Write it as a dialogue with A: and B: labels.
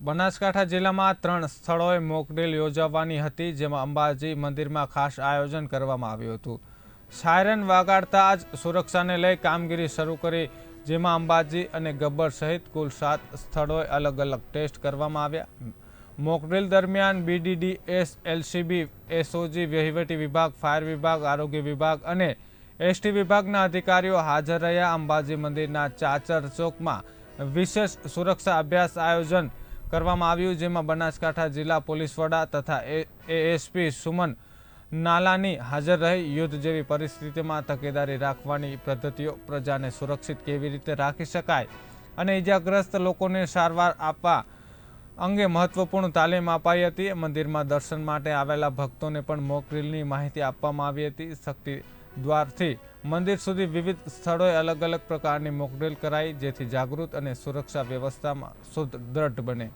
A: બનાસકાંઠા જિલ્લામાં ત્રણ સ્થળોએ મોકડ્રીલ યોજાવાની હતી, જેમાં અંબાજી મંદિરમાં ખાસ આયોજન કરવામાં આવ્યું હતું. સાયરન વાગાડતા જ સુરક્ષાને લઈ કામગીરી શરૂ કરી, જેમાં અંબાજી અને ગબ્બર સહિત કુલ સાત સ્થળોએ અલગ અલગ ટેસ્ટ કરવામાં આવ્યા. મોકડ્રીલ દરમિયાન બીડીડીએસ એલસીબી એસઓજી વહીવટી વિભાગ, ફાયર વિભાગ, આરોગ્ય વિભાગ અને એસટી વિભાગના અધિકારીઓ હાજર રહ્યા અંબાજી મંદિરના ચાચર ચોકમાં. વિશેષ સુરક્ષા અભ્યાસ આયોજન કરવામાં આવ્યું, જેમાં બનાસકાંઠા જિલ્લા પોલીસ વડા તથા એએસપી સુમન નાલાની હાજર રહી. યુદ્ધ જેવી પરિસ્થિતિમાં તકેદારી રાખવાની પદ્ધતિઓ પ્રજાને સુરક્ષિત કેવી રીતે રાખી શકાય અને ઇજાગ્રસ્ત લોકોને સારવાર આપવા અંગે મહત્વપૂર્ણ તાલીમ અપાઈ હતી. મંદિરમાં દર્શન માટે આવેલા ભક્તોને પણ મોકડ્રીલની માહિતી આપવામાં આવી હતી. શક્તિ દ્વારથી મંદિર સુધી વિવિધ સ્થળોએ અલગ અલગ પ્રકારની મોકડેલ કરાઈ, જેથી જાગૃત અને સુરક્ષા વ્યવસ્થામાં સુદૃઢ બને.